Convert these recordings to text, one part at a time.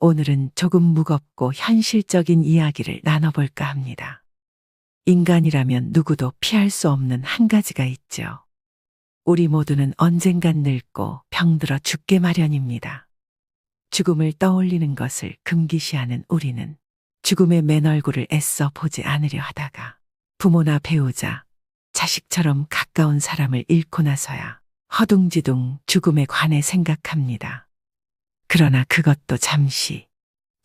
오늘은 조금 무겁고 현실적인 이야기를 나눠볼까 합니다. 인간이라면 누구도 피할 수 없는 한 가지가 있죠. 우리 모두는 언젠간 늙고 병들어 죽게 마련입니다. 죽음을 떠올리는 것을 금기시하는 우리는 죽음의 맨 얼굴을 애써 보지 않으려 하다가 부모나 배우자, 자식처럼 가까운 사람을 잃고 나서야 허둥지둥 죽음에 관해 생각합니다. 그러나 그것도 잠시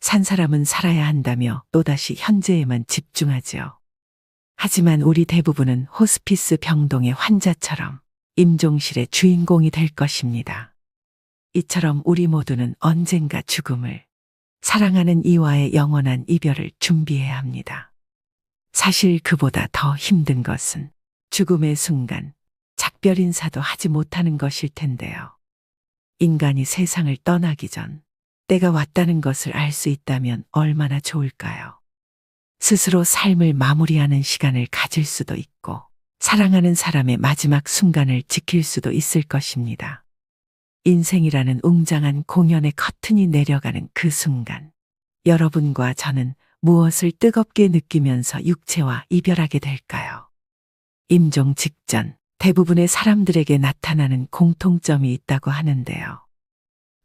산 사람은 살아야 한다며 또다시 현재에만 집중하지요. 하지만 우리 대부분은 호스피스 병동의 환자처럼 임종실의 주인공이 될 것입니다. 이처럼 우리 모두는 언젠가 죽음을 사랑하는 이와의 영원한 이별을 준비해야 합니다. 사실 그보다 더 힘든 것은 죽음의 순간 작별 인사도 하지 못하는 것일 텐데요. 인간이 세상을 떠나기 전 때가 왔다는 것을 알 수 있다면 얼마나 좋을까요? 스스로 삶을 마무리하는 시간을 가질 수도 있고 사랑하는 사람의 마지막 순간을 지킬 수도 있을 것입니다. 인생이라는 웅장한 공연의 커튼이 내려가는 그 순간 여러분과 저는 무엇을 뜨겁게 느끼면서 육체와 이별하게 될까요? 임종 직전 대부분의 사람들에게 나타나는 공통점이 있다고 하는데요.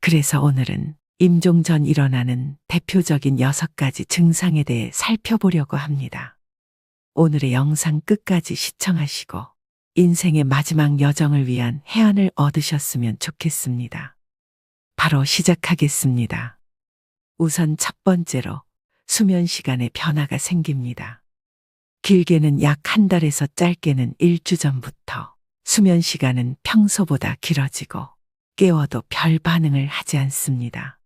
그래서 오늘은 임종 전 일어나는 대표적인 여섯 가지 증상에 대해 살펴보려고 합니다. 오늘의 영상 끝까지 시청하시고 인생의 마지막 여정을 위한 해안을 얻으셨으면 좋겠습니다. 바로 시작하겠습니다. 우선 첫 번째로 수면 시간에 변화가 생깁니다. 길게는 약 한 달에서 짧게는 일주 전부터 수면 시간은 평소보다 길어지고 깨워도 별 반응을 하지 않습니다.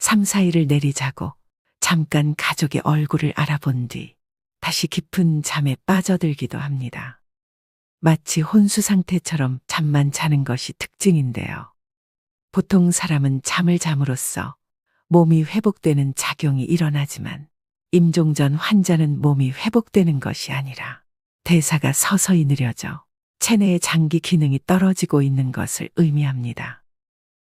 3, 4일을 내리자고 잠깐 가족의 얼굴을 알아본 뒤 다시 깊은 잠에 빠져들기도 합니다. 마치 혼수 상태처럼 잠만 자는 것이 특징인데요. 보통 사람은 잠을 잠으로써 몸이 회복되는 작용이 일어나지만 임종 전 환자는 몸이 회복되는 것이 아니라 대사가 서서히 느려져 체내의 장기 기능이 떨어지고 있는 것을 의미합니다.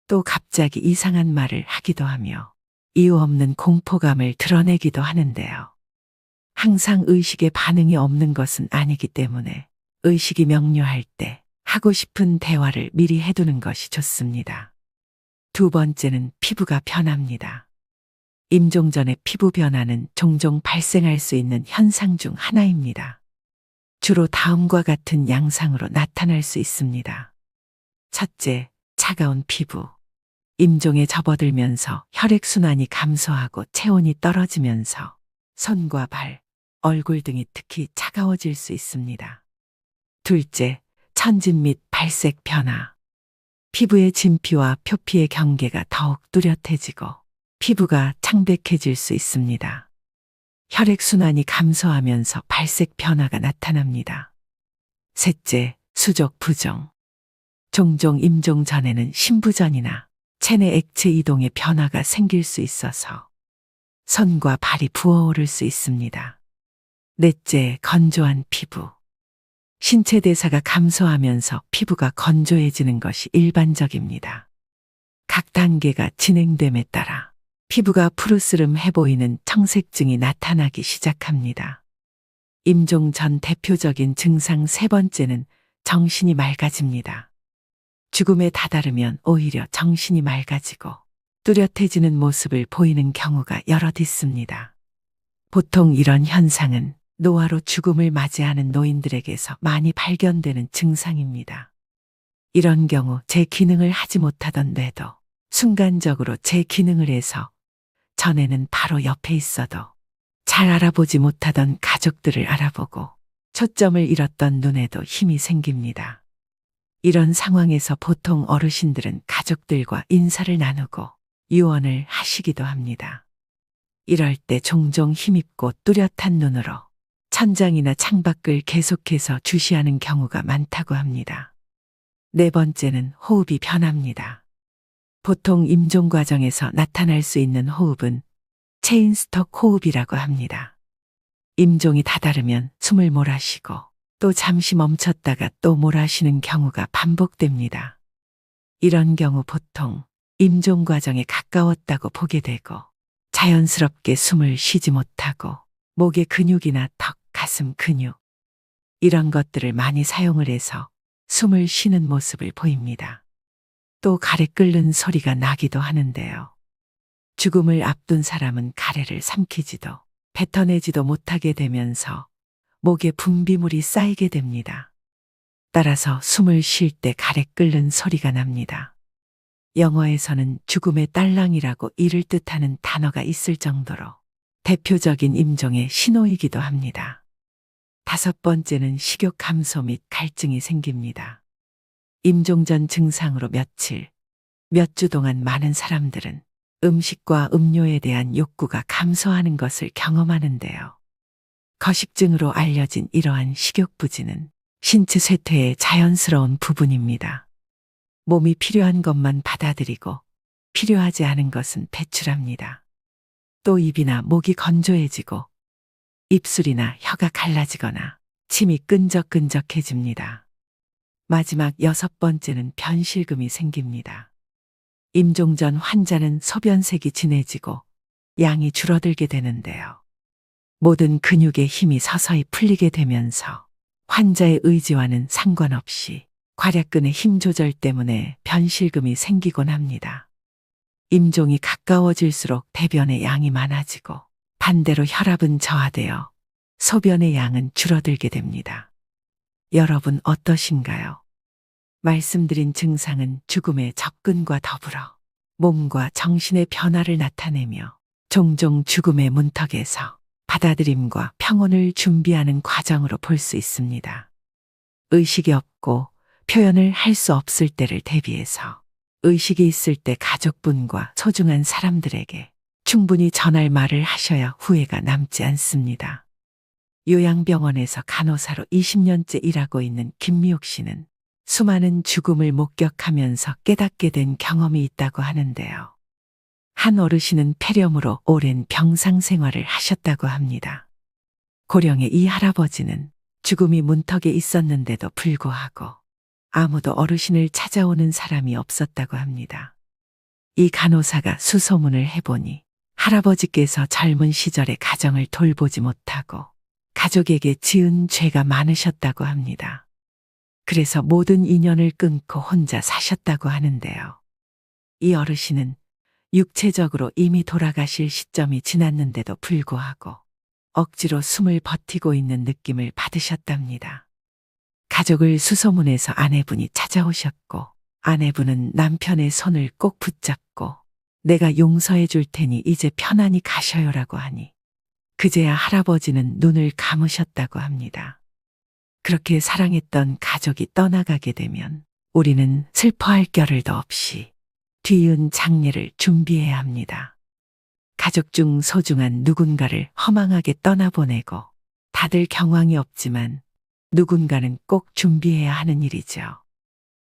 또 갑자기 이상한 말을 하기도 하며 이유 없는 공포감을 드러내기도 하는데요. 항상 의식에 반응이 없는 것은 아니기 때문에 의식이 명료할 때 하고 싶은 대화를 미리 해두는 것이 좋습니다. 두 번째는 피부가 변합니다. 임종 전의 피부 변화는 종종 발생할 수 있는 현상 중 하나입니다. 주로 다음과 같은 양상으로 나타날 수 있습니다. 첫째, 차가운 피부. 임종에 접어들면서 혈액순환이 감소하고 체온이 떨어지면서 손과 발, 얼굴 등이 특히 차가워질 수 있습니다. 둘째, 천진 및 발색 변화. 피부의 진피와 표피의 경계가 더욱 뚜렷해지고 피부가 창백해질 수 있습니다. 혈액순환이 감소하면서 발색 변화가 나타납니다. 셋째, 수족 부종. 종종 임종 전에는 신부전이나 체내 액체 이동의 변화가 생길 수 있어서 손과 발이 부어오를 수 있습니다. 넷째, 건조한 피부. 신체 대사가 감소하면서 피부가 건조해지는 것이 일반적입니다. 각 단계가 진행됨에 따라 피부가 푸르스름해 보이는 청색증이 나타나기 시작합니다. 임종 전 대표적인 증상 세 번째는 정신이 맑아집니다. 죽음에 다다르면 오히려 정신이 맑아지고 뚜렷해지는 모습을 보이는 경우가 여럿 있습니다. 보통 이런 현상은 노화로 죽음을 맞이하는 노인들에게서 많이 발견되는 증상입니다. 이런 경우 제 기능을 하지 못하던 뇌도 순간적으로 제 기능을 해서 전에는 바로 옆에 있어도 잘 알아보지 못하던 가족들을 알아보고 초점을 잃었던 눈에도 힘이 생깁니다. 이런 상황에서 보통 어르신들은 가족들과 인사를 나누고 유언을 하시기도 합니다. 이럴 때 종종 힘있고 뚜렷한 눈으로 천장이나 창밖을 계속해서 주시하는 경우가 많다고 합니다. 네 번째는 호흡이 변합니다. 보통 임종 과정에서 나타날 수 있는 호흡은 체인스톡 호흡이라고 합니다. 임종이 다다르면 숨을 몰아쉬고 또 잠시 멈췄다가 또 몰아쉬는 경우가 반복됩니다. 이런 경우 보통 임종 과정에 가까웠다고 보게 되고 자연스럽게 숨을 쉬지 못하고 목의 근육이나 턱, 가슴 근육 이런 것들을 많이 사용을 해서 숨을 쉬는 모습을 보입니다. 또 가래 끓는 소리가 나기도 하는데요. 죽음을 앞둔 사람은 가래를 삼키지도 뱉어내지도 못하게 되면서 목에 분비물이 쌓이게 됩니다. 따라서 숨을 쉴 때 가래 끓는 소리가 납니다. 영어에서는 죽음의 딸랑이라고 이를 뜻하는 단어가 있을 정도로 대표적인 임종의 신호이기도 합니다. 다섯 번째는 식욕 감소 및 갈증이 생깁니다. 임종 전 증상으로 며칠, 몇 주 동안 많은 사람들은 음식과 음료에 대한 욕구가 감소하는 것을 경험하는데요. 거식증으로 알려진 이러한 식욕부진은 신체 쇠퇴의 자연스러운 부분입니다. 몸이 필요한 것만 받아들이고 필요하지 않은 것은 배출합니다. 또 입이나 목이 건조해지고 입술이나 혀가 갈라지거나 침이 끈적끈적해집니다. 마지막 여섯 번째는 변실금이 생깁니다. 임종 전 환자는 소변색이 진해지고 양이 줄어들게 되는데요. 모든 근육의 힘이 서서히 풀리게 되면서 환자의 의지와는 상관없이 괄약근의 힘 조절 때문에 변실금이 생기곤 합니다. 임종이 가까워질수록 대변의 양이 많아지고 반대로 혈압은 저하되어 소변의 양은 줄어들게 됩니다. 여러분 어떠신가요? 말씀드린 증상은 죽음의 접근과 더불어 몸과 정신의 변화를 나타내며 종종 죽음의 문턱에서 받아들임과 평온을 준비하는 과정으로 볼 수 있습니다. 의식이 없고 표현을 할 수 없을 때를 대비해서 의식이 있을 때 가족분과 소중한 사람들에게 충분히 전할 말을 하셔야 후회가 남지 않습니다. 요양병원에서 간호사로 20년째 일하고 있는 김미옥 씨는 수많은 죽음을 목격하면서 깨닫게 된 경험이 있다고 하는데요. 한 어르신은 폐렴으로 오랜 병상 생활을 하셨다고 합니다. 고령의 이 할아버지는 죽음이 문턱에 있었는데도 불구하고 아무도 어르신을 찾아오는 사람이 없었다고 합니다. 이 간호사가 수소문을 해보니 할아버지께서 젊은 시절에 가정을 돌보지 못하고 가족에게 지은 죄가 많으셨다고 합니다. 그래서 모든 인연을 끊고 혼자 사셨다고 하는데요. 이 어르신은 육체적으로 이미 돌아가실 시점이 지났는데도 불구하고 억지로 숨을 버티고 있는 느낌을 받으셨답니다. 가족을 수소문해서 아내분이 찾아오셨고 아내분은 남편의 손을 꼭 붙잡고 내가 용서해 줄 테니 이제 편안히 가셔요라고 하니 그제야 할아버지는 눈을 감으셨다고 합니다. 그렇게 사랑했던 가족이 떠나가게 되면 우리는 슬퍼할 겨를도 없이 뒤은 장례를 준비해야 합니다. 가족 중 소중한 누군가를 허망하게 떠나보내고 다들 경황이 없지만 누군가는 꼭 준비해야 하는 일이죠.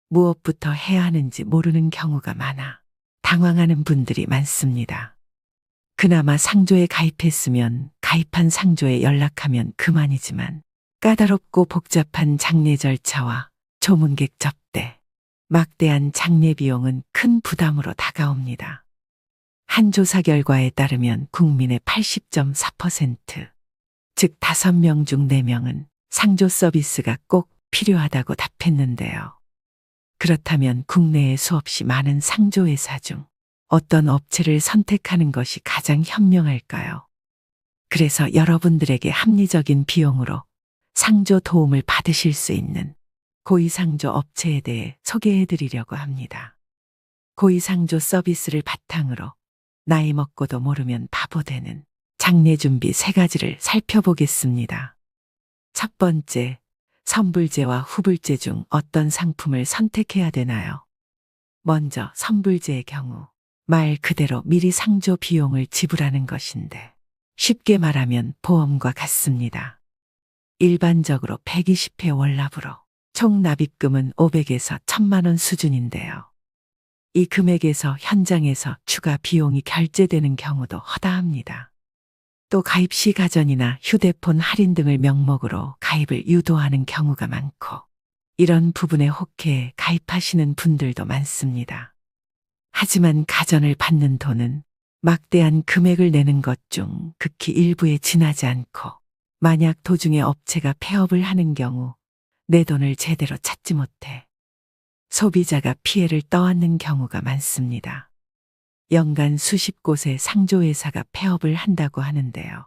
무엇부터 해야 하는지 모르는 경우가 많아 당황하는 분들이 많습니다. 그나마 상조에 가입했으면 가입한 상조에 연락하면 그만이지만 까다롭고 복잡한 장례 절차와 조문객 접대, 막대한 장례 비용은 큰 부담으로 다가옵니다. 한 조사 결과에 따르면 국민의 80.4%, 즉 5명 중 4명은 상조 서비스가 꼭 필요하다고 답했는데요. 그렇다면 국내에 수없이 많은 상조회사 중 어떤 업체를 선택하는 것이 가장 현명할까요? 그래서 여러분들에게 합리적인 비용으로 상조 도움을 받으실 수 있는 고위상조 업체에 대해 소개해 드리려고 합니다. 고위상조 서비스를 바탕으로 나이 먹고도 모르면 바보 되는 장례 준비 세 가지를 살펴보겠습니다. 첫 번째, 선불제와 후불제 중 어떤 상품을 선택해야 되나요? 먼저 선불제의 경우 말 그대로 미리 상조 비용을 지불하는 것인데 쉽게 말하면 보험과 같습니다. 일반적으로 120회 월납으로 총 납입금은 500에서 1000만 원 수준인데요. 이 금액에서 현장에서 추가 비용이 결제되는 경우도 허다합니다. 또 가입 시 가전이나 휴대폰 할인 등을 명목으로 가입을 유도하는 경우가 많고 이런 부분에 혹해 가입하시는 분들도 많습니다. 하지만 가전을 받는 돈은 막대한 금액을 내는 것 중 극히 일부에 지나지 않고 만약 도중에 업체가 폐업을 하는 경우 내 돈을 제대로 찾지 못해 소비자가 피해를 떠안는 경우가 많습니다. 연간 수십 곳의 상조회사가 폐업을 한다고 하는데요.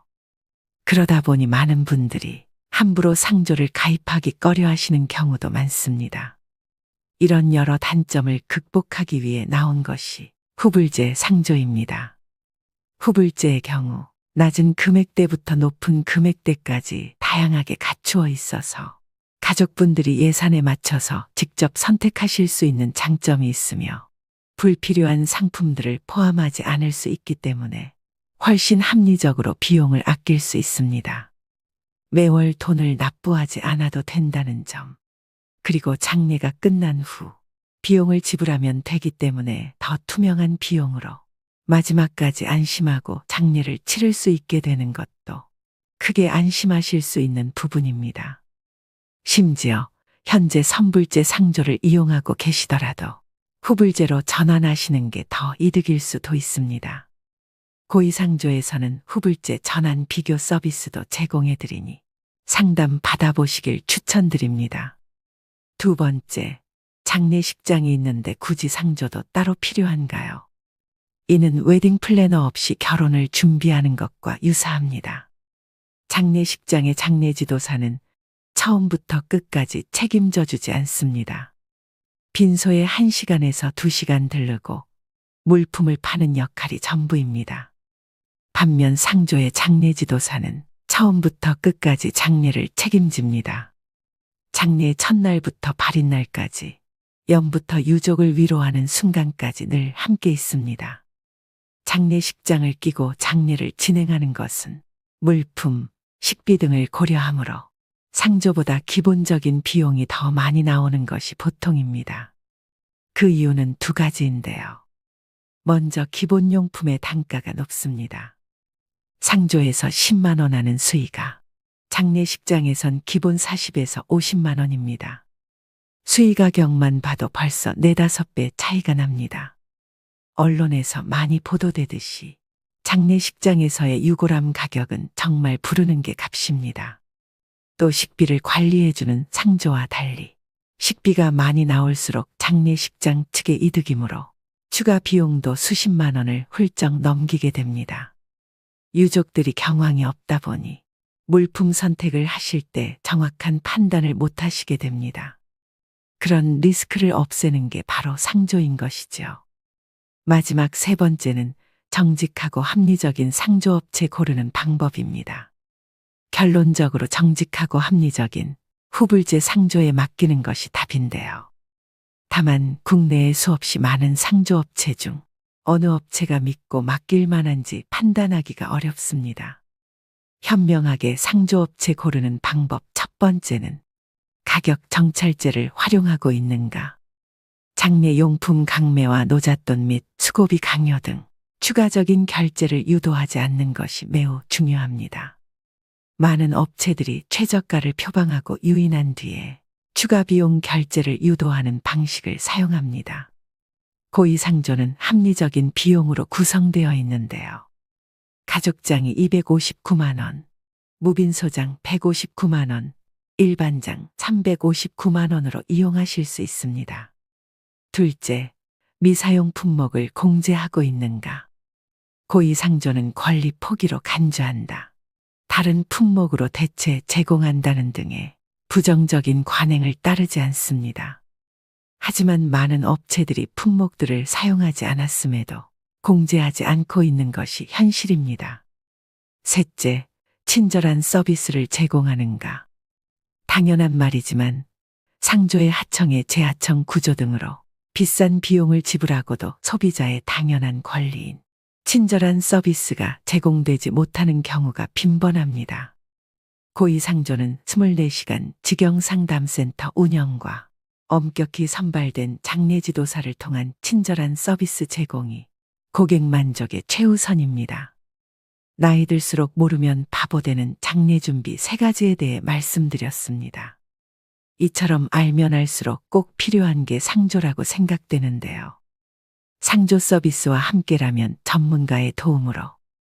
그러다 보니 많은 분들이 함부로 상조를 가입하기 꺼려 하시는 경우도 많습니다. 이런 여러 단점을 극복하기 위해 나온 것이 후불제 상조입니다. 후불제의 경우 낮은 금액대부터 높은 금액대까지 다양하게 갖추어 있어서 가족분들이 예산에 맞춰서 직접 선택하실 수 있는 장점이 있으며 불필요한 상품들을 포함하지 않을 수 있기 때문에 훨씬 합리적으로 비용을 아낄 수 있습니다. 매월 돈을 납부하지 않아도 된다는 점. 그리고 장례가 끝난 후 비용을 지불하면 되기 때문에 더 투명한 비용으로 마지막까지 안심하고 장례를 치를 수 있게 되는 것도 크게 안심하실 수 있는 부분입니다. 심지어 현재 선불제 상조를 이용하고 계시더라도 후불제로 전환하시는 게 더 이득일 수도 있습니다. 고위상조에서는 후불제 전환 비교 서비스도 제공해 드리니 상담 받아보시길 추천드립니다. 두 번째, 장례식장이 있는데 굳이 상조도 따로 필요한가요? 이는 웨딩 플래너 없이 결혼을 준비하는 것과 유사합니다. 장례식장의 장례 지도사는 처음부터 끝까지 책임져 주지 않습니다. 빈소에 1시간에서 2시간 들르고 물품을 파는 역할이 전부입니다. 반면 상조의 장례 지도사는 처음부터 끝까지 장례를 책임집니다. 장례 첫날부터 발인날까지 연부터 유족을 위로하는 순간까지 늘 함께 있습니다. 장례식장을 끼고 장례를 진행하는 것은 물품, 식비 등을 고려하므로 상조보다 기본적인 비용이 더 많이 나오는 것이 보통입니다. 그 이유는 두 가지인데요. 먼저 기본용품의 단가가 높습니다. 상조에서 10만 원 하는 수의가 장례식장에선 기본 40에서 50만 원입니다. 수의 가격만 봐도 벌써 4, 5배 차이가 납니다. 언론에서 많이 보도되듯이 장례식장에서의 유골함 가격은 정말 부르는 게 값입니다. 또 식비를 관리해주는 상조와 달리 식비가 많이 나올수록 장례식장 측의 이득이므로 추가 비용도 수십만 원을 훌쩍 넘기게 됩니다. 유족들이 경황이 없다 보니 물품 선택을 하실 때 정확한 판단을 못 하시게 됩니다. 그런 리스크를 없애는 게 바로 상조인 것이죠. 마지막 세 번째는 정직하고 합리적인 상조업체 고르는 방법입니다. 결론적으로 정직하고 합리적인 후불제 상조에 맡기는 것이 답인데요. 다만 국내에 수없이 많은 상조업체 중 어느 업체가 믿고 맡길 만한지 판단하기가 어렵습니다. 현명하게 상조업체 고르는 방법 첫 번째는 가격 정찰제를 활용하고 있는가. 장례 용품 강매와 노잣돈 및 수고비 강요 등 추가적인 결제를 유도하지 않는 것이 매우 중요합니다. 많은 업체들이 최저가를 표방하고 유인한 뒤에 추가 비용 결제를 유도하는 방식을 사용합니다. 고의상조는 합리적인 비용으로 구성되어 있는데요. 가족장이 259만원, 무빈소장 159만원, 일반장 359만원으로 이용하실 수 있습니다. 둘째, 미사용 품목을 공제하고 있는가. 고의상조는 권리 포기로 간주한다. 다른 품목으로 대체 제공한다는 등의 부정적인 관행을 따르지 않습니다. 하지만 많은 업체들이 품목들을 사용하지 않았음에도 공제하지 않고 있는 것이 현실입니다. 셋째, 친절한 서비스를 제공하는가. 당연한 말이지만 상조의 하청의 재하청 구조 등으로 비싼 비용을 지불하고도 소비자의 당연한 권리인 친절한 서비스가 제공되지 못하는 경우가 빈번합니다. 고의상조는 24시간 직영상담센터 운영과 엄격히 선발된 장례지도사를 통한 친절한 서비스 제공이 고객 만족의 최우선입니다. 나이 들수록 모르면 바보 되는 장례 준비 세 가지에 대해 말씀드렸습니다. 이처럼 알면 알수록 꼭 필요한 게 상조라고 생각되는데요. 상조 서비스와 함께라면 전문가의 도움으로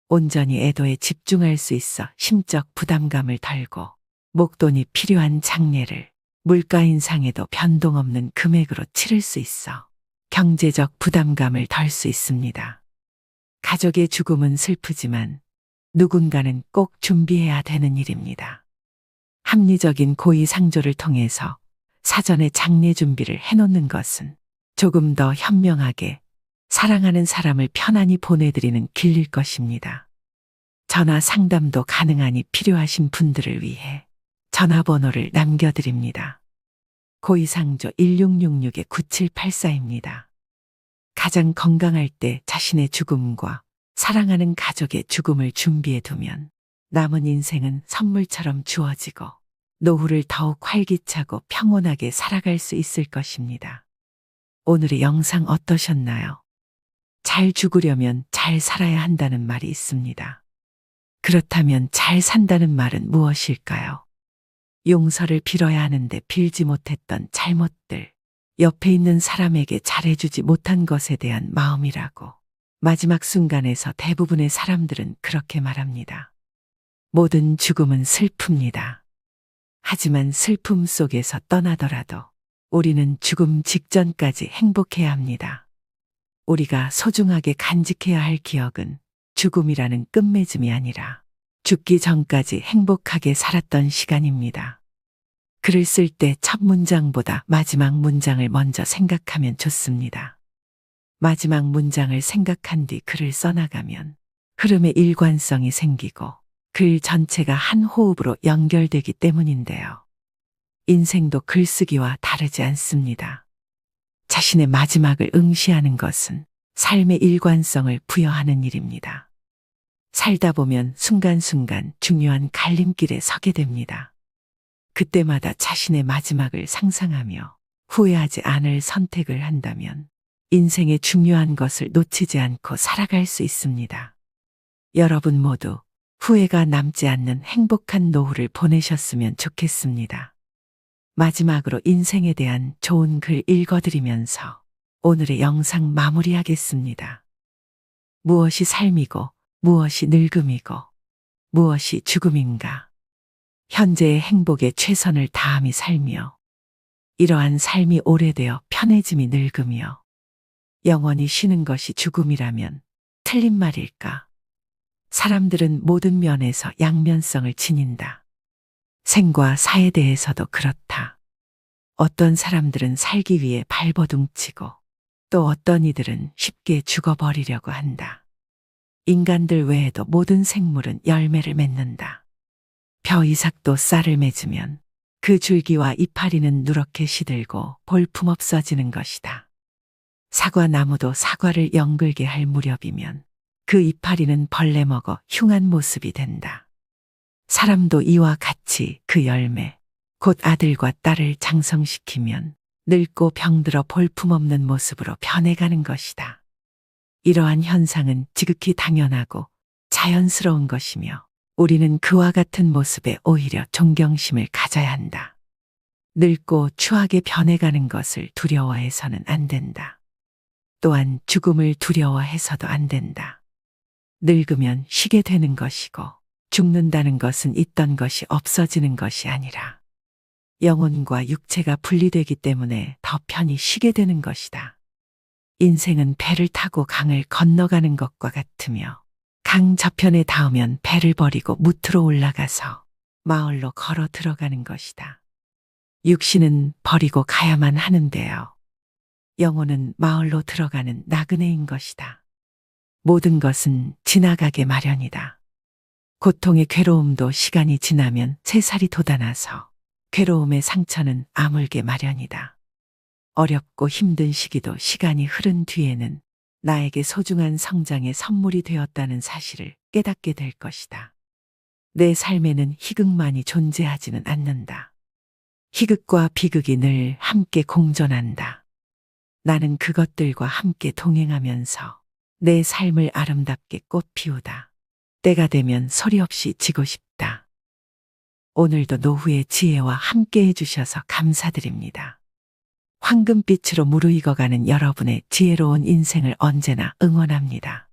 온전히 애도에 집중할 수 있어 심적 부담감을 덜고 목돈이 필요한 장례를 물가 인상에도 변동 없는 금액으로 치를 수 있어 경제적 부담감을 덜 수 있습니다. 가족의 죽음은 슬프지만 누군가는 꼭 준비해야 되는 일입니다. 합리적인 고의 상조를 통해서 사전에 장례 준비를 해놓는 것은 조금 더 현명하게 사랑하는 사람을 편안히 보내드리는 길일 것입니다. 전화 상담도 가능하니 필요하신 분들을 위해 전화번호를 남겨드립니다. 고의상조 1666-9784입니다. 가장 건강할 때 자신의 죽음과 사랑하는 가족의 죽음을 준비해 두면 남은 인생은 선물처럼 주어지고 노후를 더욱 활기차고 평온하게 살아갈 수 있을 것입니다. 오늘의 영상 어떠셨나요? 잘 죽으려면 잘 살아야 한다는 말이 있습니다. 그렇다면 잘 산다는 말은 무엇일까요? 용서를 빌어야 하는데 빌지 못했던 잘못들, 옆에 있는 사람에게 잘해주지 못한 것에 대한 마음이라고. 마지막 순간에서 대부분의 사람들은 그렇게 말합니다. 모든 죽음은 슬픕니다. 하지만 슬픔 속에서 떠나더라도 우리는 죽음 직전까지 행복해야 합니다. 우리가 소중하게 간직해야 할 기억은 죽음이라는 끝맺음이 아니라 죽기 전까지 행복하게 살았던 시간입니다. 글을 쓸 때 첫 문장보다 마지막 문장을 먼저 생각하면 좋습니다. 마지막 문장을 생각한 뒤 글을 써나가면 흐름의 일관성이 생기고 글 전체가 한 호흡으로 연결되기 때문인데요. 인생도 글쓰기와 다르지 않습니다. 자신의 마지막을 응시하는 것은 삶의 일관성을 부여하는 일입니다. 살다 보면 순간순간 중요한 갈림길에 서게 됩니다. 그때마다 자신의 마지막을 상상하며 후회하지 않을 선택을 한다면 인생의 중요한 것을 놓치지 않고 살아갈 수 있습니다. 여러분 모두 후회가 남지 않는 행복한 노후를 보내셨으면 좋겠습니다. 마지막으로 인생에 대한 좋은 글 읽어드리면서 오늘의 영상 마무리하겠습니다. 무엇이 삶이고 무엇이 늙음이고 무엇이 죽음인가. 현재의 행복에 최선을 다함이 살며 이러한 삶이 오래되어 편해짐이 늙으며 영원히 쉬는 것이 죽음이라면 틀린 말일까? 사람들은 모든 면에서 양면성을 지닌다. 생과 사에 대해서도 그렇다. 어떤 사람들은 살기 위해 발버둥치고 또 어떤 이들은 쉽게 죽어버리려고 한다. 인간들 외에도 모든 생물은 열매를 맺는다. 벼 이삭도 쌀을 맺으면 그 줄기와 이파리는 누렇게 시들고 볼품 없어지는 것이다. 사과 나무도 사과를 연글게 할 무렵이면 그 이파리는 벌레 먹어 흉한 모습이 된다. 사람도 이와 같이 그 열매, 곧 아들과 딸을 장성시키면 늙고 병들어 볼품없는 모습으로 변해가는 것이다. 이러한 현상은 지극히 당연하고 자연스러운 것이며 우리는 그와 같은 모습에 오히려 존경심을 가져야 한다. 늙고 추하게 변해가는 것을 두려워해서는 안 된다. 또한 죽음을 두려워해서도 안 된다. 늙으면 쉬게 되는 것이고 죽는다는 것은 있던 것이 없어지는 것이 아니라 영혼과 육체가 분리되기 때문에 더 편히 쉬게 되는 것이다. 인생은 배를 타고 강을 건너가는 것과 같으며 강 저편에 닿으면 배를 버리고 무트로 올라가서 마을로 걸어 들어가는 것이다. 육신은 버리고 가야만 하는데요. 영혼은 마을로 들어가는 나그네인 것이다. 모든 것은 지나가게 마련이다. 고통의 괴로움도 시간이 지나면 새살이 돋아나서 괴로움의 상처는 아물게 마련이다. 어렵고 힘든 시기도 시간이 흐른 뒤에는 나에게 소중한 성장의 선물이 되었다는 사실을 깨닫게 될 것이다. 내 삶에는 희극만이 존재하지는 않는다. 희극과 비극이 늘 함께 공존한다. 나는 그것들과 함께 동행하면서 내 삶을 아름답게 꽃 피우다. 때가 되면 소리 없이 지고 싶다. 오늘도 노후의 지혜와 함께 해주셔서 감사드립니다. 황금빛으로 무르익어가는 여러분의 지혜로운 인생을 언제나 응원합니다.